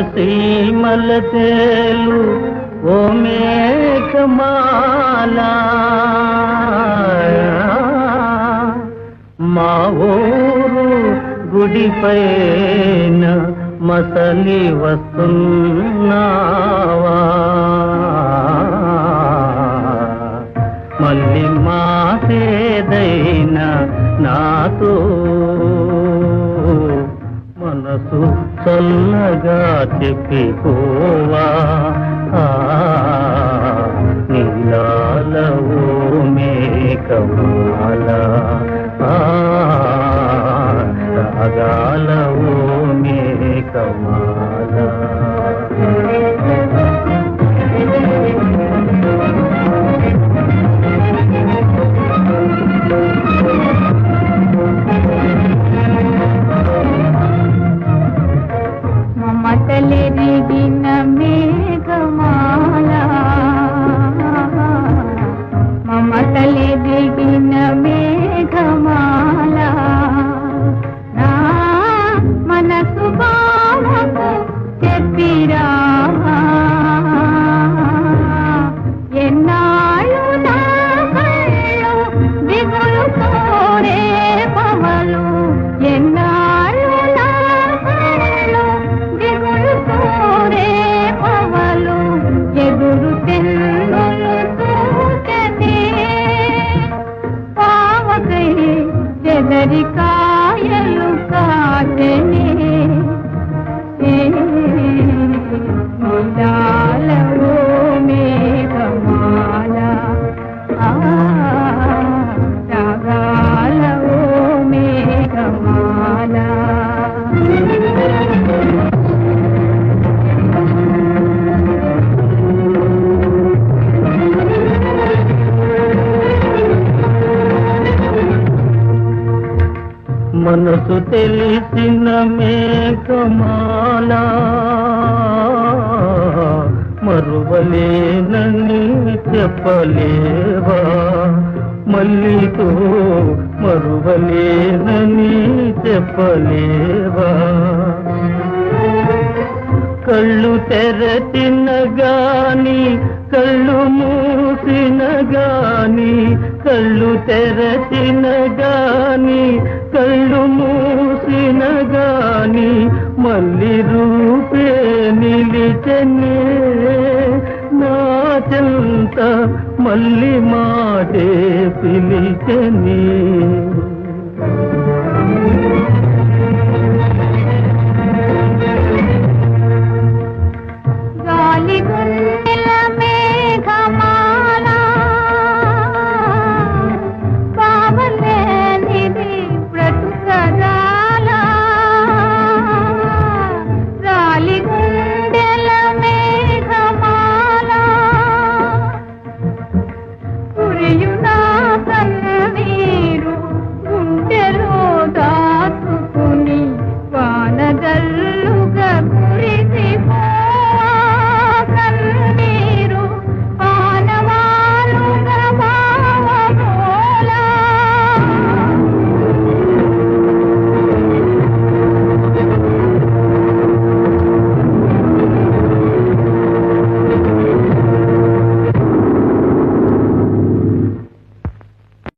సీమల తేలు ఓ మేఘమాల. మా ఊరు గుడిపైన మసలి వస్తున్నావా. మళ్ళీ మాసేదైనా నాతో మనసు చల్లగా చెప్పిపోవా ఆ, నీలాల ఓ మేకమా दिनमे अमेरिका మనసు తెలిసిన మేఘమాల. మరువలేనని చెప్పలేవా? మల్లితో మరువలేనని చెప్పలేవా? కళ్ళు తెరచిన గాని కళ్ళు మూసిన గాని కళ్ళు తెరచిన గాని కళ్ళు మూసిన గాని మళ్ళీ రూపే నిలిచనే. నా చెంత మళ్ళీ మాటే పిలిచనే.